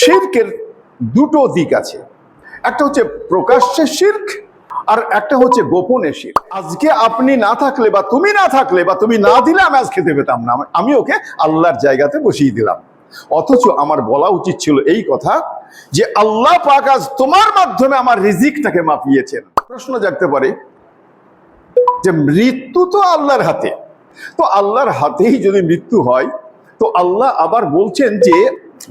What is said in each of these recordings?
শির্কের দুটো দিক আছে। একটা হচ্ছে প্রকাশ্যে শির্ক আর একটা হচ্ছে গোপনে শির আজকে আপনি না থাকলে বা তুমি না থাকলে বা তুমি না দিলে আমি আজ খেতে পেতাম না। আমি ওকে আল্লাহর জায়গাতে বসিয়ে দিলাম। অথচ আমার বলা উচিত ছিল এই কথা যে আল্লাহ পাক আজ তোমার মাধ্যমে আমার রিজিকটাকে মাপিয়েছেন। প্রশ্ন জাগতে পারে যে মৃত্যু তো আল্লাহর হাতে। তো আল্লাহর হাতেই যদি মৃত্যু হয়, তো আল্লাহ আবার বলছেন যে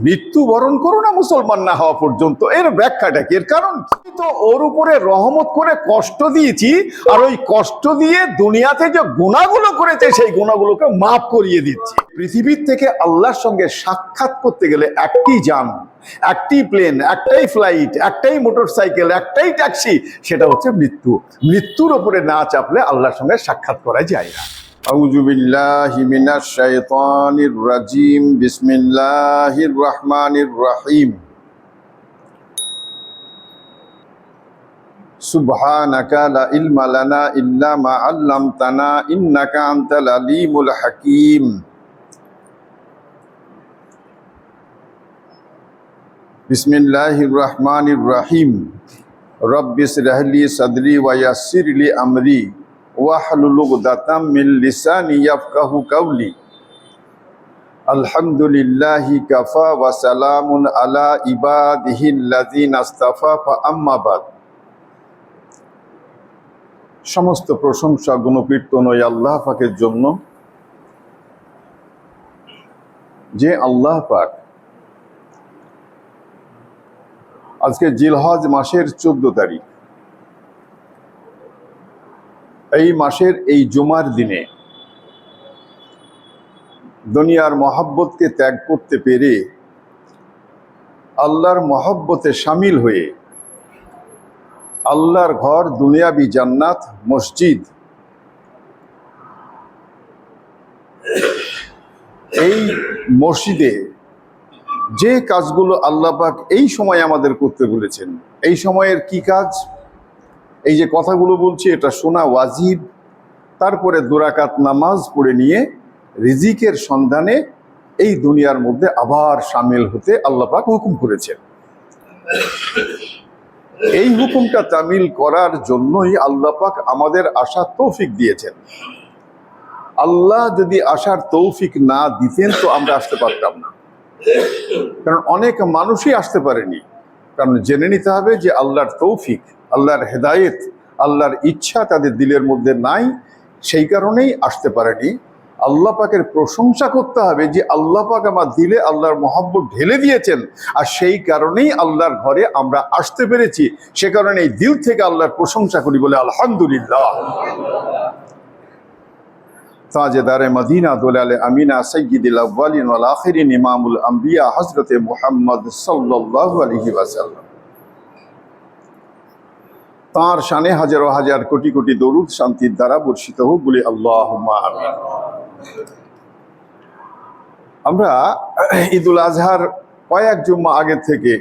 মৃত্যু বরণ করো না মুসলমান না হওয়া পর্যন্ত। এর ব্যাখ্যাটা কি? এর কারণ তো ওর উপরে রহমত করে কষ্ট দিয়েছি আর ওই কষ্ট দিয়ে দুনিয়াতে যে গুণাগুলো করেছে সেই গুণাগুলোকে মাফ করিয়ে দিচ্ছি। পৃথিবীর থেকে আল্লাহর সঙ্গে সাক্ষাৎ করতে গেলে একটি যান, একটি প্লেন, একটাই ফ্লাইট, একটাই মোটরসাইকেল, একটাই ট্যাক্সি, সেটা হচ্ছে মৃত্যু। মৃত্যুর উপরে না চাপলে আল্লাহর সঙ্গে সাক্ষাৎ করা যায় না। أعوذ بالله من الشيطان الرجيم بسم الله الرحمن الرحيم سبحانك لا علم لنا إلا ما علمتنا إنك أنت العليم الحكيم بسم الله الرحمن الرحيم رب اشرح لي صدري ويسر لي أمري ইয়াফকাহু কাউলি। কাফা ওয়া সালামুন আলা আম্মাবাদ সমস্ত প্রশংসা, গুণকীর্তন ওই আল্লাহ পাকের জন্য। যে আল্লাহ পাক আজকে জিলহজ মাসের চোদ্দ তারিখ। এই মাসের এই জুমার দিনে দুনিয়ার মহাব্বতকে ত্যাগ করতে পেরে আল্লাহর মহব্বতে সামিল হয়ে আল্লাহর ঘর, দুনিয়াবি জান্নাত, মসজিদ এই মসজিদে যে কাজগুলো আল্লাহ পাক এই সময় আমাদের করতে বলেছেন, এই সময়ের কি কাজ? এই যে কথাগুলো বলছি, এটা শোনা ওয়াজিব। তারপরে দুরাকাত নামাজ পড়ে নিয়ে রিজিকের সন্ধানে এই দুনিয়ার মধ্যে আবার সামিল হতে আল্লাহ পাক হুকুম করেছেন। এই হুকুমটা তামিল করার জন্যই আল্লাহ পাক আমাদের আশা তৌফিক দিয়েছেন। আল্লাহ যদি আসার তৌফিক না দিতেন তো আমরা আসতে পারতাম না। কারণ অনেক মানুষই আসতে পারেনি। কারণ জেনে নিতে হবে যে আল্লাহর তৌফিক আল্লাহর হেদায়েত, আল্লাহর ইচ্ছা তাদের দিলের মধ্যে নাই, সেই কারণেই আসতে পারেনি। আল্লাহ পাকের প্রশংসা করতে হবে যে আল্লাহ পাক আমার দিলে আল্লাহর মহব্বত ঢেলে দিয়েছেন, আর সেই কারণেই আল্লাহর ঘরে আমরা আসতে পেরেছি। সে কারণে এই দিল থেকে আল্লাহর প্রশংসা করি বলে আলহামদুলিল্লাহ। তাজেদারে মদিনা আমিনা সৈয়দুল আউ্বালিন ওয়াল ইমামুল আম্বিয়া হজরতে মুহাম্মদ সাল্লাল্লাহু তাঁর শানে হাজারো হাজার কোটি কোটি দরুদ শান্তির দ্বারা বর্ষিত হোক বলে আল্লাহ আমরা ঈদুল আজহার কয়েক জুম্মা আগে থেকে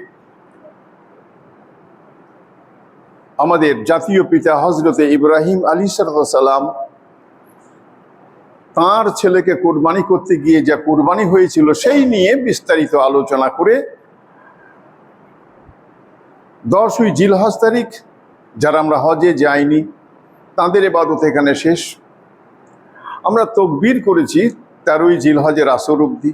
আমাদের জাতীয় পিতা হজরতে ইব্রাহিম আলী সালাম তার ছেলেকে কোরবানি করতে গিয়ে যা কোরবানি হয়েছিল সেই নিয়ে বিস্তারিত আলোচনা করে দশই জিলহজ তারিখ যারা আমরা হজে যাইনি, তাদের এবাদত এখানে শেষ। আমরা তকবির করেছি তেরোই জিলহজের আসর অবধি।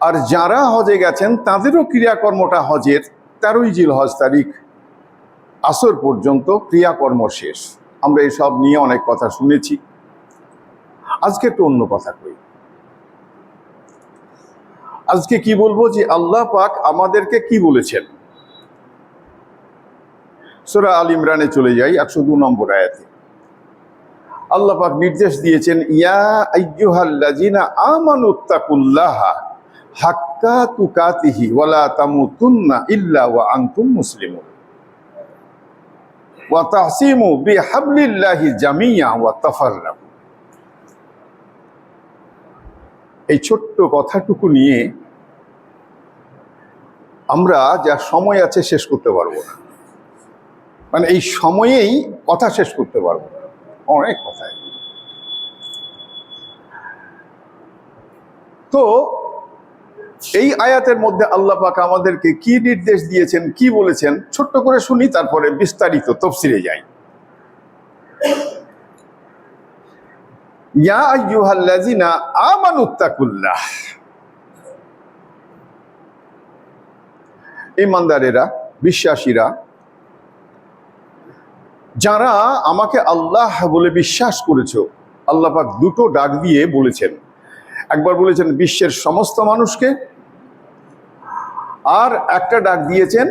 আর যারা হজে গেছেন, তাদেরও ক্রিয়াকর্মটা হজের তেরোই জিলহজ তারিখ আসর পর্যন্ত ক্রিয়াকর্ম শেষ। আমরা এসব নিয়ে অনেক কথা শুনেছি। আজকে একটু অন্য কথা কই। আজকে কি বলব যে আল্লাহ পাক আমাদেরকে কি বলেছেন? সোরা আল ইমরানে চলে যাই, একশো দু নম্বর আয়াতে। আল্লাহ পাক নির্দেশ দিয়েছেন, ইয়া হাক্কা ওয়া জামিয়া ওয়া এই ছোট্ট কথাটুকু নিয়ে আমরা যা সময় আছে শেষ করতে পারব না। মানে এই সময়েই কথা শেষ করতে পারব অনেক কথায় তো এই আয়াতের মধ্যে আল্লাহ পাক আমাদেরকে কি নির্দেশ দিয়েছেন, কি বলেছেন, ছোট্ট করে শুনি, তারপরে বিস্তারিত তফসিরে যাই। ইয়া ইমানদারেরা, বিশ্বাসীরা যারা আমাকে আল্লাহ বলে বিশ্বাস করেছ, আল্লাহ পাক দুটো ডাক দিয়ে বলেছেন। একবার বলেছেন, বিশ্বের সমস্ত মানুষকে, আর একটা ডাক দিয়েছেন,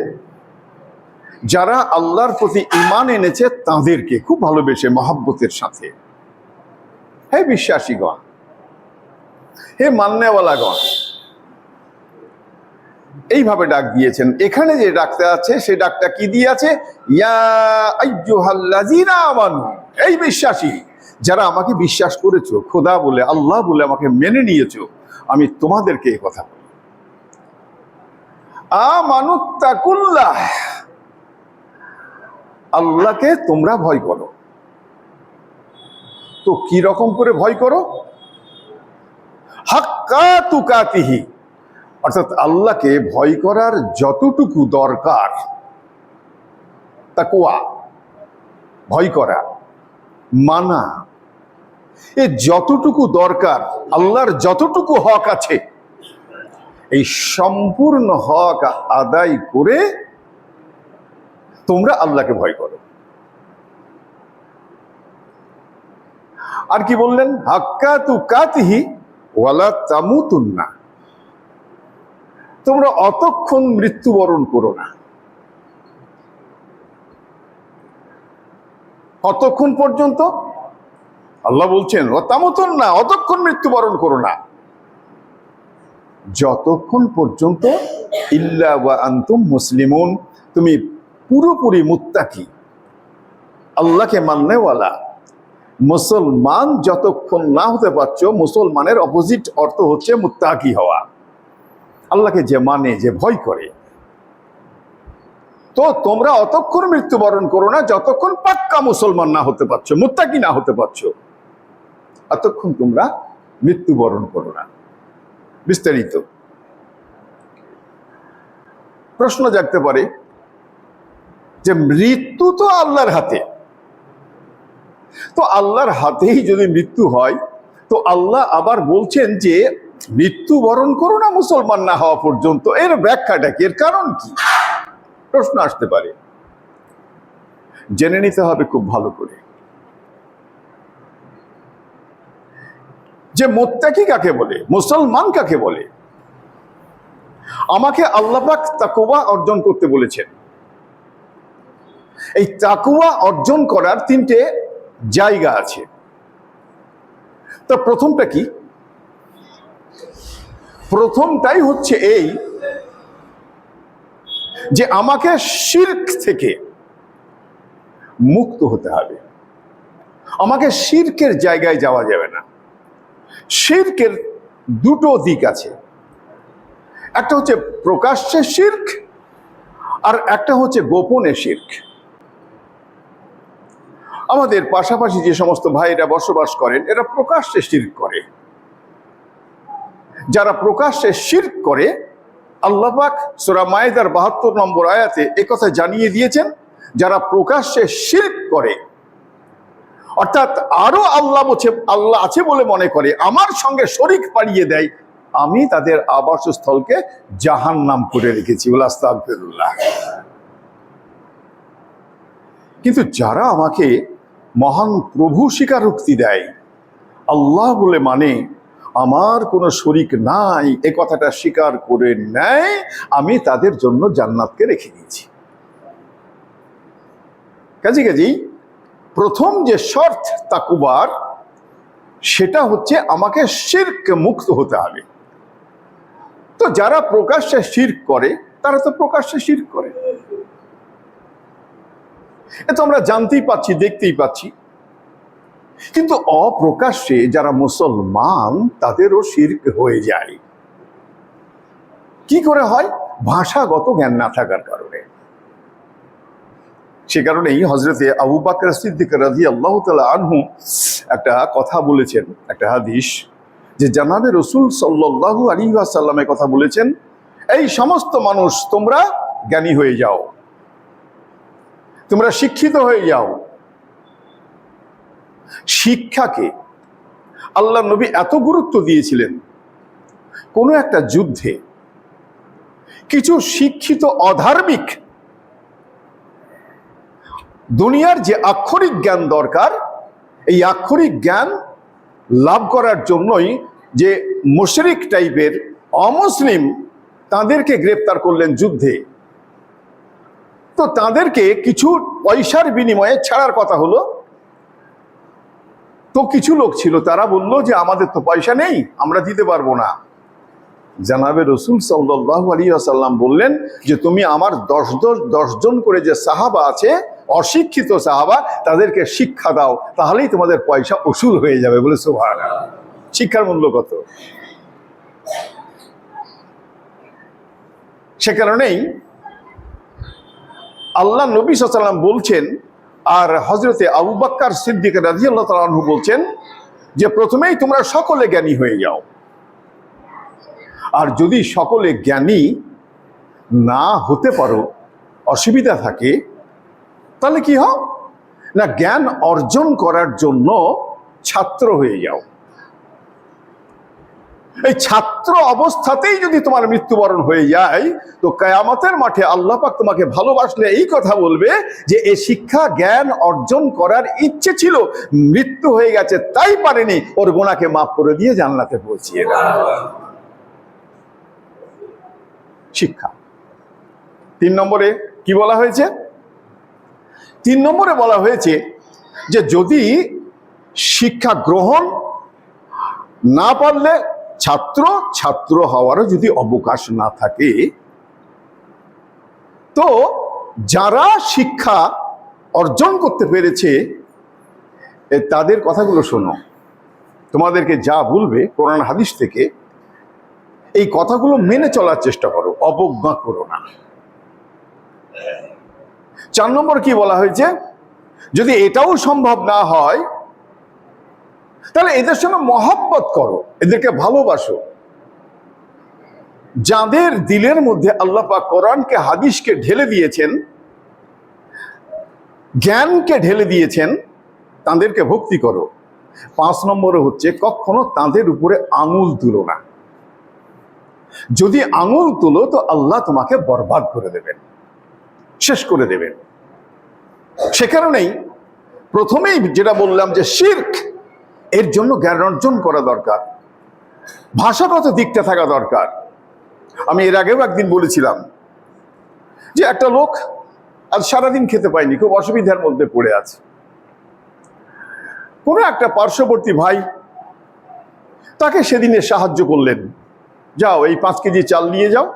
যারা আল্লাহর প্রতি ইমান এনেছে তাদেরকে, খুব ভালোবেসে, মহাব্বতের সাথে। হে বিশ্বাসীগণ, হে মান্যওয়ালাগণ এইভাবে ডাক দিয়েছেন। এখানে যে ডাকতে আছে সেই ডাকটা কি দিয়ে আছে এই বিশ্বাসী, যারা আমাকে বিশ্বাস করেছ, খোদা বলে, আল্লাহ বলে আমাকে মেনে নিয়েছো, আমি তোমাদেরকে এই কথা বলি। আল্লাহকে তোমরা ভয় করো। তো কি রকম করে ভয় করো? হাক্কা তুকাতিহি অর্থাৎ আল্লাহকে ভয় করার যতটুকু দরকার তাকুয়া ভয় করা, মানা। এ যতটুকু দরকার, আল্লাহর যতটুকু হক আছে, এই সম্পূর্ণ হক আদায় করে তোমরা আল্লাহকে ভয় করো। আর কি বললেন? হাক্কা তু কাতিহি ওয়ালা তামুতুন্না। তোমরা অতক্ষণ মৃত্যুবরণ করো না। কতক্ষণ পর্যন্ত আল্লাহ বলছেন তামতন না, অতক্ষণ মৃত্যুবরণ করো না। যতক্ষণ পর্যন্ত ইল্লা ওয়া আন্তুম মুসলিমুন, তুমি পুরোপুরি মুত্তাকি, আল্লাহকে মাননেওয়ালা, মুসলমান যতক্ষণ না হতে পারছ, মুসলমানের অপোজিট অর্থ হচ্ছে মুত্তাকি হওয়া। আল্লাহকে যে মানে যে ভয় করে। তো তোমরা অতক্ষণ মৃত্যুবরণ করো না, যতক্ষণ পাক্কা মুসলমান না হতে পারছ, মুত্তাকি না হতে পারছ অতক্ষণ তোমরা মৃত্যুবরণ করো না। বিস্তারিত। প্রশ্ন জাগতে পারে যে মৃত্যু তো আল্লাহর হাতে। তো আল্লাহর হাতেই যদি মৃত্যু হয়, তো আল্লাহ আবার বলছেন যে মৃত্যুবরণ করো না মুসলমান না হওয়া পর্যন্ত। এর ব্যাখ্যাটা কি? এর কারণ কি? প্রশ্ন আসতে পারে। জেনে নিতে হবে খুব ভালো করে। যে মোত্তাকি কাকে বলে? মুসলমান কাকে বলে? আমাকে আল্লাপাক তাকুয়া অর্জন করতে বলেছেন। এই তাকুয়া অর্জন করার তিনটে জায়গা আছে। তো প্রথমটা কি? প্রথমটাই হচ্ছে এই যে আমাকে শির্ক থেকে মুক্ত হতে হবে। আমাকে শির্কের জায়গায় যাওয়া যাবে না। শির্কের দুটো দিক আছে। একটা হচ্ছে প্রকাশ্যে শির্ক আর একটা হচ্ছে গোপনে শির্ক। আমাদের পাশাপাশি যে সমস্ত ভাইরা বসবাস করেন, এরা প্রকাশ্যে শির্ক করে। যারা প্রকাশ্যে শির্ক করে আল্লাপাক সোরা মায়েদার বাহাত্তর নম্বর আয়াতে একথা জানিয়ে দিয়েছেন, যারা প্রকাশ্যে শির্ক করে, অর্থাৎ আরও আল্লাহ বলছে, আল্লাহ আছে বলে মনে করে, আমার সঙ্গে শরিক পাড়িয়ে দেয়, আমি তাদের আবাসস্থলকে জাহান নাম করে রেখেছি কিন্তু যারা আমাকে মহান প্রভু স্বীকারোক্তি দেয়, আল্লাহ বলে মানে আমার কোনো শরিক নাই, এ কথাটা স্বীকার করে নেয়, আমি তাদের জন্য জান্নাতকে রেখে দিয়েছি। কাজে কাজেই প্রথম যে শর্ত তাকুবার সেটা হচ্ছে আমাকে শির্ক মুক্ত হতে হবে। তো যারা প্রকাশ্যে শির্ক করে, তারা তো প্রকাশ্যে শির্ক করে। এ তো আমরা জানতেই পাচ্ছি দেখতেই পাচ্ছি কিন্তু অপ্রকাশ্যে যারা মুসলমান, তাদেরও শির্ক হয়ে যায়। কি করে হয়? ভাষাগত জ্ঞান না থাকার কারণে। সে কারণেই হজরতে আবু বাকর সিদ্দিক রাজি আল্লাহ আনহু একটা কথা বলেছেন, একটা হাদিস, যে জানাবে রসুল সাল্লাহু আলী কথা বলেছেন, এই সমস্ত মানুষ, তোমরা জ্ঞানী হয়ে যাও। তোমরা শিক্ষিত হয়ে যাও। শিক্ষাকে আল্লাহ নবী এত গুরুত্ব দিয়েছিলেন। কোনো একটা যুদ্ধে কিছু শিক্ষিত অধার্মিক দুনিয়ার যে আক্ষরিক জ্ঞান দরকার, এই আক্ষরিক জ্ঞান লাভ করার জন্যই যে মুশরিক টাইপের অমুসলিম তাদেরকে গ্রেপ্তার করলেন যুদ্ধে। তো তাদেরকে কিছু পয়সার বিনিময়ে ছাড়ার কথা হলো তো কিছু লোক ছিল, তারা বলল যে, আমাদের তো পয়সা নেই, আমরা দিতে পারব না। জানাবে রসুল সাল্লাহ আলী আসাল্লাম বললেন যে, তুমি আমার দশ দশ দশজন করে যে সাহাবা আছে, অশিক্ষিত সাহাবা, তাদেরকে শিক্ষা দাও, তাহলেই তোমাদের পয়সা উসুল হয়ে যাবে। বলে সোভার শিক্ষার মূল্য কত? সে কারণেই আল্লাহ নবী সাল্লাম বলছেন আর হজরতে আবু বাক্কার সিদ্দিক রাজি আল্লাহ তালু বলছেন যে প্রথমেই তোমরা সকলে জ্ঞানী হয়ে যাও। আর যদি সকলে জ্ঞানী না হতে পারো, অসুবিধা থাকে, তাহলে কি হোক না, জ্ঞান অর্জন করার জন্য ছাত্র হয়ে যাও। এই ছাত্র অবস্থাতেই যদি তোমার মৃত্যুবরণ হয়ে যায়, তো কেয়ামতের মাঠে আল্লাহ পাক তোমাকে ভালোবাসলে এই কথা বলবে যে এই শিক্ষা জ্ঞান অর্জন করার ইচ্ছে ছিল, মৃত্যু হয়ে গেছে, তাই পারেনি, ওর গোনাকে মাফ করে দিয়ে জানলাতে পৌঁছিয়ে শিক্ষা। তিন নম্বরে কি বলা হয়েছে? তিন নম্বরে বলা হয়েছে যে যদি শিক্ষা গ্রহণ না পারলে ছাত্র ছাত্র হওয়ারও যদি অবকাশ না থাকে, তো যারা শিক্ষা অর্জন করতে পেরেছে তাদের কথাগুলো শোনো। তোমাদেরকে যা বলবে কোরআন হাদিস থেকে, এই কথাগুলো মেনে চলার চেষ্টা করো, অবজ্ঞা করো না। চার নম্বর কি বলা হয়েছে? যদি এটাও সম্ভব না হয় তাহলে এদের সঙ্গে মহব্বত করো, এদেরকে ভালোবাসো। যাদের দিলের মধ্যে আল্লাহ পাক কোরআনকে, হাদিসকে ঢেলে দিয়েছেন, জ্ঞানকে ঢেলে দিয়েছেন, তাদেরকে ভক্তি করো। পাঁচ নম্বরে হচ্ছে, কখনো তাদের উপরে আঙুল তুলো না। যদি আঙুল তুলো, তো আল্লাহ তোমাকে বরবাদ করে দেবেন, শেষ করে দেবেন। সে কারণেই প্রথমেই যেটা বললাম যে শির্ক এর জন্য জ্ঞান অর্জন করা দরকার। ভাষাগত দিকটা থাকা দরকার। আমি এর আগেও একদিন বলেছিলাম যে একটা লোক আজ সারাদিন খেতে পায়নি, খুব অসুবিধার মধ্যে পড়ে আছে। কোনো একটা পার্শ্ববর্তী ভাই তাকে সেদিনে সাহায্য করলেন। যাও, এই পাঁচ কেজি চাল নিয়ে যাও,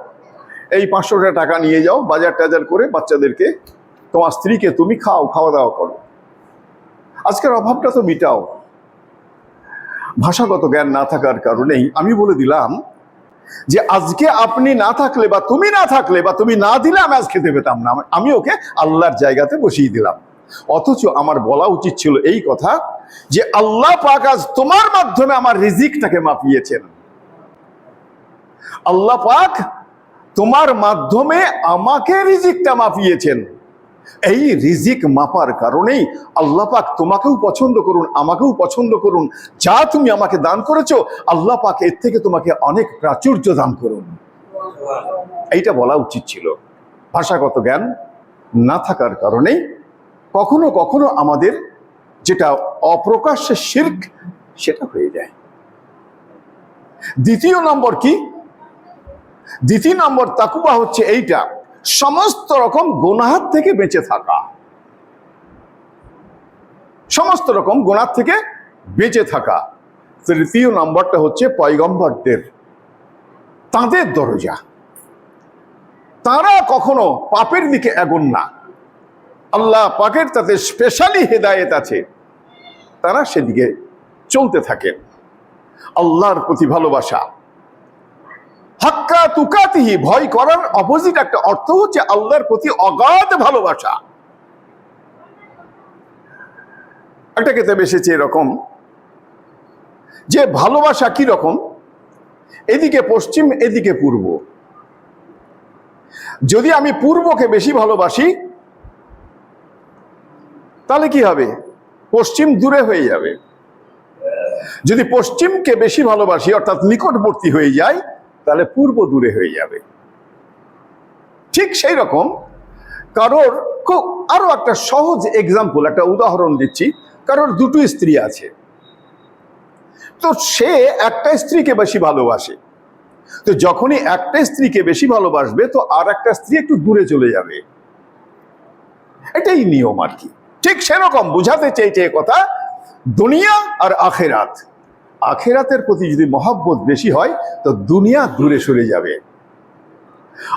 এই পাঁচশোটা টাকা নিয়ে যাও, বাজার টাজার করে বাচ্চাদেরকে, তোমার স্ত্রীকে তুমি খাও, খাওয়া দাওয়া করো। আজকের অভাবটা তো মিটাও। ভাষাগত জ্ঞান না থাকার কারণেই আমি বলে দিলাম যে আজকে আপনি না থাকলে বা তুমি না থাকলে বা তুমি না দিলে আমি আজ খেতে পেতাম না। আমি ওকে আল্লাহর জায়গাতে বসিয়ে দিলাম। অথচ আমার বলা উচিত ছিল এই কথা যে আল্লাহ পাক আজ তোমার মাধ্যমে আমার রিজিকটাকে মাপিয়েছেন। আল্লাহ পাক তোমার মাধ্যমে আমাকে রিজিকটা মাপিয়েছেন। এই রিজিক মাপার কারণেই আল্লাহ পাক তোমাকেও পছন্দ করুন, আমাকেও পছন্দ করুন। যা তুমি আমাকে দান করেছ, আল্লাহ পাক এর থেকে তোমাকে অনেক প্রাচুর্য দান করুন। এইটা বলা উচিত ছিল। ভাষাগত জ্ঞান না থাকার কারণেই কখনো কখনো আমাদের যেটা অপ্রকাশ্যে শির্ক, সেটা হয়ে যায়। দ্বিতীয় নম্বর কি? দ্বিতীয় নম্বর তাকুবা হচ্ছে এইটা। সমস্ত রকম গোনাহাত থেকে বেঁচে থাকা। সমস্ত রকম গোনার থেকে বেঁচে থাকা। তৃতীয় নম্বরটা হচ্ছে পয়গম্বরদের। তাদের দরজা। তারা কখনো পাপের দিকে এগোন না। আল্লাহ পাকের তাতে স্পেশালি হেদায়েত আছে। তারা সেদিকে চলতে থাকেন। আল্লাহর প্রতি ভালোবাসা। হাক্কা তুকাতিহি, ভয় করার অপোজিট একটা অর্থ হচ্ছে আল্লাহর প্রতি অগাধ ভালোবাসা। একটা কেতাব এসেছে এরকম, যে ভালোবাসা কি রকম? এদিকে পশ্চিম, এদিকে পূর্ব। যদি আমি পূর্বকে বেশি ভালোবাসি, তাহলে কি হবে? পশ্চিম দূরে হয়ে যাবে। যদি পশ্চিমকে বেশি ভালোবাসি, অর্থাৎ নিকটবর্তী হয়ে যায় তাহলে পূর্ব দূরে হয়ে যাবে। ঠিক সেই রকম কারোর খুব আরও একটা সহজ এক্সাম্পল একটা উদাহরণ দিচ্ছি। কারোর দুটো স্ত্রী আছে। তো সে একটা স্ত্রীকে বেশি ভালোবাসে। তো যখনই একটা স্ত্রীকে বেশি ভালোবাসবে, তো আর একটা স্ত্রী একটু দূরে চলে যাবে। এটাই নিয়ম আর কি। ঠিক সেরকম বুঝাতে চেয়েছে এ কথা, দুনিয়া আর আখেরাত। আখেরাতের প্রতি যদি মহাব্বত বেশি হয়, তো দুনিয়া দূরে সরে যাবে।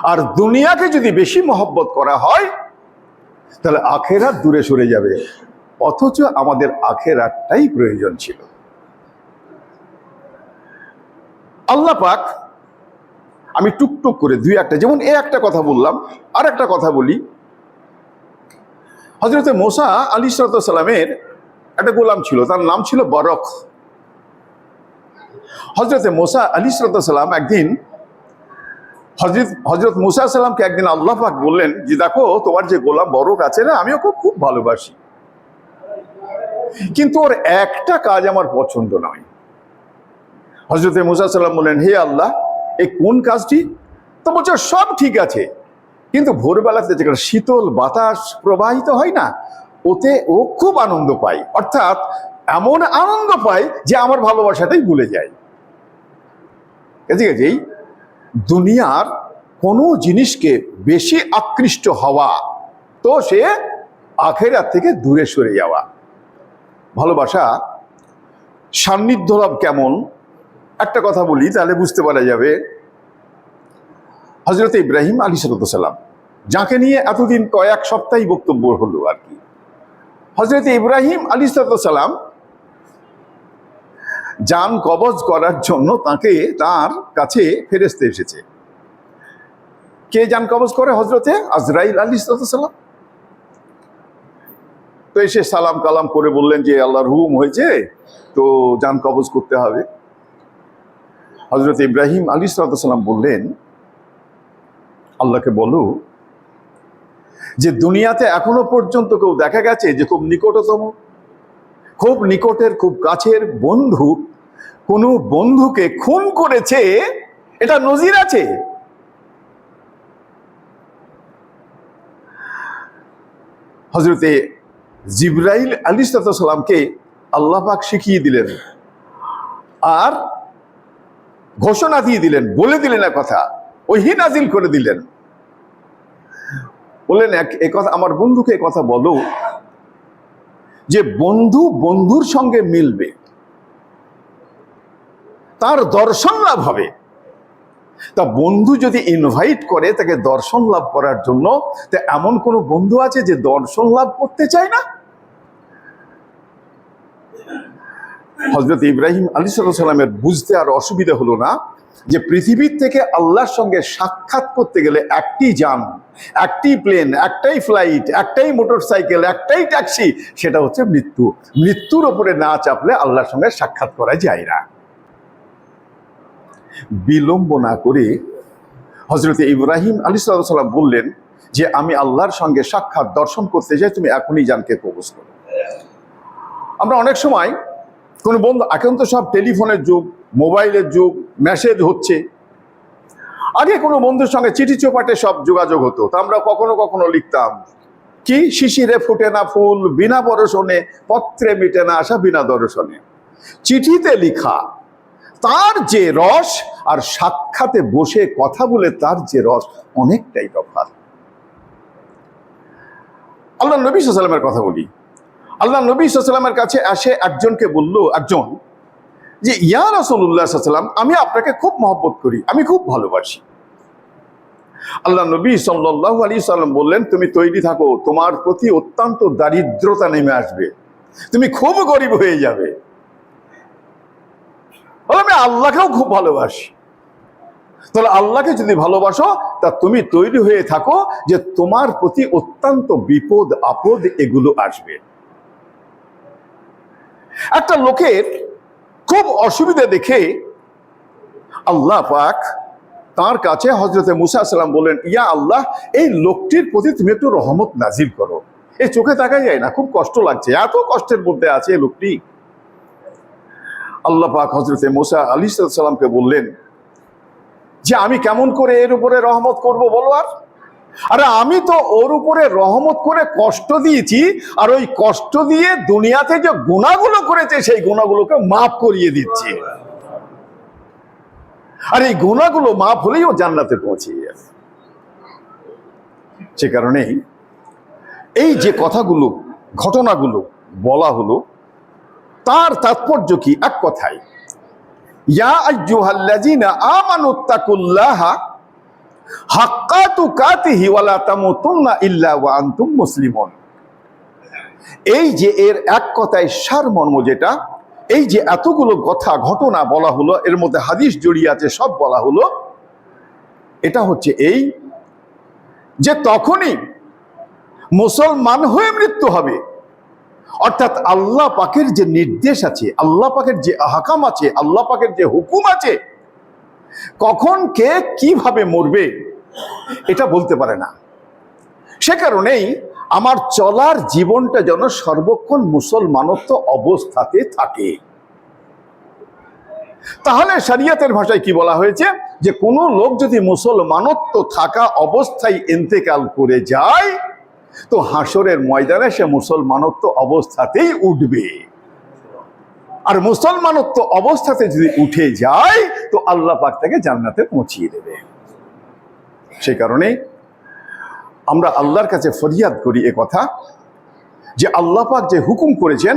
আর দুনিয়াকে যদি বেশি মহব্বত করা হয়, তাহলে আখেরাত দূরে সরে যাবে। অথচ আমাদের আখেরাতটাই প্রয়োজন ছিল। আল্লাহ পাক, আমি টুকটুক করে দুই একটা, যেমন এ একটা কথা বললাম, আর একটা কথা বলি। হজরতে মোসা আলী সালামের একটা গোলাম ছিল, তার নাম ছিল বরক। হজরতে মোসা আলী সালাম একদিন হজরত হজরত মুসা সাল্লামকে একদিন আল্লাহ পাক বললেন যে দেখো, তোমার যে গোলাম বরক আছে না আমি ওকে খুব ভালোবাসি। কিন্তু ওর একটা কাজ আমার পছন্দ নয়। হজরতে মুসা সাল্লাম বললেন, হে আল্লাহ এই কোন কাজটি? তো বলছে, সব ঠিক আছে। কিন্তু ভোরবেলাতে যেখানে শীতল বাতাস প্রবাহিত হয় না, ওতে ও খুব আনন্দ পায়। অর্থাৎ এমন আনন্দ পায় যে আমার ভালোবাসাটাই ভুলে যায়। ঠিক আছে দুনিয়ার কোনো জিনিসকে বেশি আকৃষ্ট হওয়া তো সে আখেরাত থেকে দূরে সরে যাওয়া। ভালোবাসা, সান্নিধ্য লাভ কেমন? একটা কথা বলি, তাহলে বুঝতে পারা যাবে। হজরত ইব্রাহিম আলী সালাম, যাকে নিয়ে এতদিন কয়েক সপ্তাহ বক্তব্য হলো আর কি। হজরত ইব্রাহিম আলী সালাম যান কবজ করার জন্য তাকে তার কাছে ফেরেস্তে এসেছে। কে যান কবজ করে হজরতে আজরাইল আলী সালাম তো এসে সালাম কালাম করে বললেন যে, আল্লাহর হুকুম হয়েছে, তো যান কবজ করতে হবে। হজরত ইব্রাহিম আলী সালাম বললেন, আল্লাহকে বলো যে, দুনিয়াতে এখনও পর্যন্ত কেউ দেখা গেছে যে, খুব নিকটতম খুব নিকটের, খুব কাছের বন্ধু, কোনো বন্ধুকে খুন করেছে, এটা নজির আছে? হজরতে জিব্রাইল আলী সালামকে আল্লাহ পাক শিখিয়ে দিলেন আর ঘোষণা দিয়ে দিলেন, বলে দিলেন এক কথা ওই নাজিল করে দিলেন। বললেন এক কথা, আমার বন্ধুকে কথা বলো যে বন্ধু বন্ধুর সঙ্গে মিলবে। তার দর্শন লাভ হবে। তা বন্ধু যদি ইনভাইট করে, তাকে দর্শন লাভ করার জন্য, তা এমন কোন বন্ধু আছে যে দর্শন লাভ করতে চায় না? হজরত ইব্রাহিম আলী সাল্লামের বুঝতে আর অসুবিধা হলো না। যে পৃথিবীর থেকে আল্লাহর সঙ্গে সাক্ষাৎ করতে গেলে একটি যান, একটি প্লেন একটাই ফ্লাইট একটাই মোটর সাইকেল একটাই ট্যাক্সি সেটা হচ্ছে মৃত্যু। মৃত্যুর ওপরে না চাপলে আল্লাহর সঙ্গে সাক্ষাৎ করা যায় না। বিলম্ব না করে হজরত ইব্রাহিম আলী সাল্লাম বললেন যে, আমি আল্লাহর সঙ্গে সাক্ষাৎ দর্শন করতে চাই তুমি এখনই জানকে প্রবোজ করো। আমরা অনেক সময় কোনো বন্ধু এখন তো সব টেলিফোনের যুগ মোবাইলের যুগ মেসেজ হচ্ছে। আগে কোনো বন্ধুর সঙ্গে চিঠি চোপাটে সব যোগাযোগ হতো, তা আমরা কখনো কখনো লিখতাম। কি শিশিরে ফুটে না ফুল, বিনা বরসনে পত্রে মিটে না আসা বিনা দর্শনে। চিঠিতে লিখা, তার যে রস আর সাক্ষাতে বসে কথা বলে তার যে রস, অনেকটাই তফাৎ। আল্লাহ নবী সাল্লামের কথা বলি। আল্লাহ নবী সাল্লামের কাছে আসে একজনকে বলল, একজন যে, ইয়া রসুল্লাহ সাল্লাম আমি আপনাকে খুব মহব্বত করি, আমি খুব ভালোবাসি। আল্লাহ নবী সাল্লাহ আলী সাল্লাম বললেন, তুমি তৈরি থাকো, তোমার প্রতি অত্যন্ত দারিদ্রতা নেমে আসবে। তুমি খুব গরিব হয়ে যাবে। আমি আল্লাহকেও খুব ভালোবাসি। তাহলে আল্লাহকে যদি ভালোবাসো, তা তুমি তৈরি হয়ে থাকো যে, তোমার প্রতি অত্যন্ত বিপদ আপদ এগুলো আসবে। একটা লোকের খুব অসুবিধা দেখে আল্লাহ পাক তার কাছে হজরতে মুসা সাল্লাম বললেন, ইয়া আল্লাহ, এই লোকটির প্রতি তুমি একটু রহমত নাজিল করো। এই চোখে তাকা যায় না, খুব কষ্ট লাগছে, এত কষ্টের মধ্যে আছে এই লোকটি। আল্লাহ পাক হজরতে মুসা আলী সাল্লামকে বললেন, যে আমি কেমন করে এর উপরে রহমত করব বলো আর? আরে আমি তো ওর উপরে রহমত করে কষ্ট দিয়েছি, আর ওই কষ্ট দিয়ে দুনিয়াতে যে গুণাগুলো করেছে, সেই গুণাগুলোকে মাফ করিয়ে দিচ্ছি। আর এই গুণাগুলো মাফ হলেই ও জান্নাতে পৌঁছে যাবে সে কারণেই এই যে কথাগুলো, ঘটনাগুলো বলা হলো, তার তাৎপর্য কি? এক কথায়, ইয়া আইয়ুহাল্লাযীনা আমানুত্তাকুল্লাহা হাক্কা তুকাতিহি ওয়ালা তামুতুন্না ইল্লা ওয়া আনতুম মুসলিমুন। এই যে এর এক কথায় সারমর্ম যেটা, এই যে এতগুলো কথা, ঘটনা বলা হলো, এর মধ্যে হাদিস জড়িয়ে আছে, সব বলা হলো, এটা হচ্ছে এই যে তখনই মুসলমান হয়ে মৃত্যু হবে। অর্থাৎ আল্লাহ পাকের যে নির্দেশ আছে, আল্লাহ পাকের যে হাকাম আছে, আল্লাহ পাকের যে হুকুম আছে কখন কে কীভাবে মরবে, এটা বলতে পারে না। সে কারণেই আমার চলার জীবনটা যেন সর্বক্ষণ মুসলমানত্ব অবস্থাতে থাকে। তাহলে শরিয়তের ভাষায় কি বলা হয়েছে? যে কোনো লোক যদি মুসলমানত্ব থাকা অবস্থায় ইন্তেকাল করে যায়, তো হাসরের ময়দানে সে মুসলমানত্ব অবস্থাতেই উঠবে। আর মুসলমানত্ব অবস্থাতে যদি উঠে যায়, তো আল্লাহ পাক তাকে জান্নাতে পৌঁছিয়ে দেবে। সে কারণে আমরা আল্লাহর কাছে ফরিয়াদ করি এ কথা, যে আল্লাহ পাক যে হুকুম করেছেন,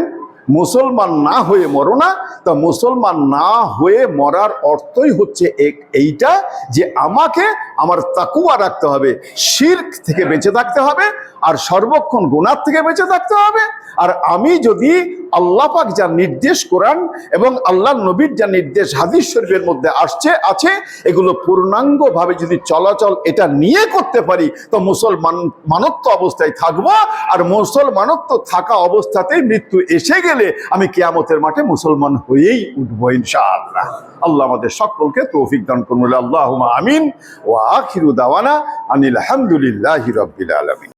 মুসলমান না হয়ে মরো না, তা মুসলমান না হয়ে মরার অর্থই হচ্ছে এক- এইটা যে আমাকে আমার তাকুয়া রাখতে হবে, শির্ক থেকে বেঁচে থাকতে হবে আর সর্বক্ষণ গুণার থেকে বেঁচে থাকতে হবে। আর আমি যদি আল্লাহ পাক যা নির্দেশ করান এবং আল্লাহ নবীর যা নির্দেশ হাদিস শরীফের মধ্যে আসছে, আছে, এগুলো পূর্ণাঙ্গভাবে যদি চলাচল এটা নিয়ে করতে পারি, তো মুসলমান মানত্ব অবস্থায় থাকব। আর মুসলমানত্ব থাকা অবস্থাতেই মৃত্যু এসে গেলে আমি কেয়ামতের মাঠে মুসলমান হয়েই উঠবো ইনশাআল্লাহ। আল্লাহ আমাদের সকলকে তৌফিক দান করুন। আল্লাহ আমিন। ও আখিরু দাওয়ানা আনিল আলহামদুলিল্লাহ রব্বিল আলমিন।